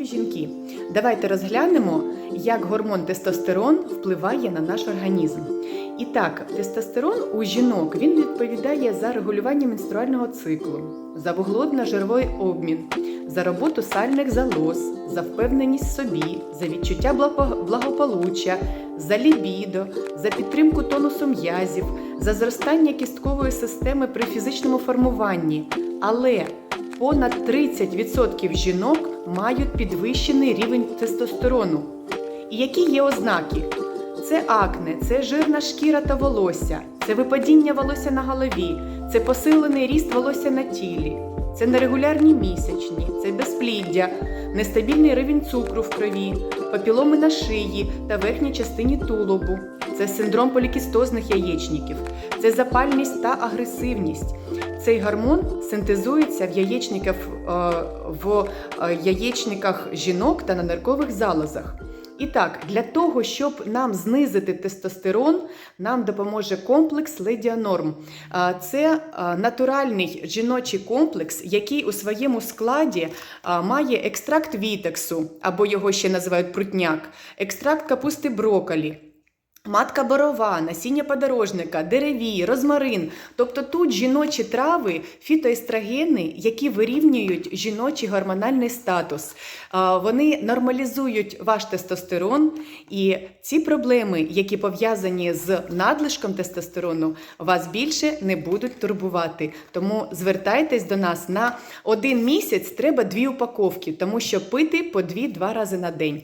любі жінки, давайте розглянемо, як гормон тестостерон впливає на наш організм. І так, тестостерон у жінок він відповідає за регулювання менструального циклу, за вуглеводно-жировий обмін, за роботу сальних залоз, за впевненість в собі, за відчуття благополуччя, за лібідо, за підтримку тонусу м'язів, за зростання кісткової системи при фізичному формуванні. Але понад 30% жінок мають підвищений рівень тестостерону. І які є ознаки? Це акне, це жирна шкіра та волосся, це випадіння волосся на голові, це посилений ріст волосся на тілі, це нерегулярні місячні, це безпліддя, нестабільний рівень цукру в крові, папіломи на шиї та верхній частині тулубу, це синдром полікістозних яєчників, це запальність та агресивність. Цей гормон синтезується в яєчниках, е, в е, яєчниках жінок та на ниркових залозах. І так, для того, щоб нам знизити тестостерон, нам допоможе комплекс Ледіанорм. Це натуральний жіночий комплекс, який у своєму складі має екстракт вітексу, або його ще називають прутняк, екстракт капусти броколі. Матка борова, насіння подорожника, деревій, розмарин. Тобто тут жіночі трави, фітоестрогени, які вирівнюють жіночий гормональний статус. Вони нормалізують ваш тестостерон, і ці проблеми, які пов'язані з надлишком тестостерону, вас більше не будуть турбувати. Тому звертайтесь до нас на один місяць треба дві упаковки, тому що пити по дві-два рази на день.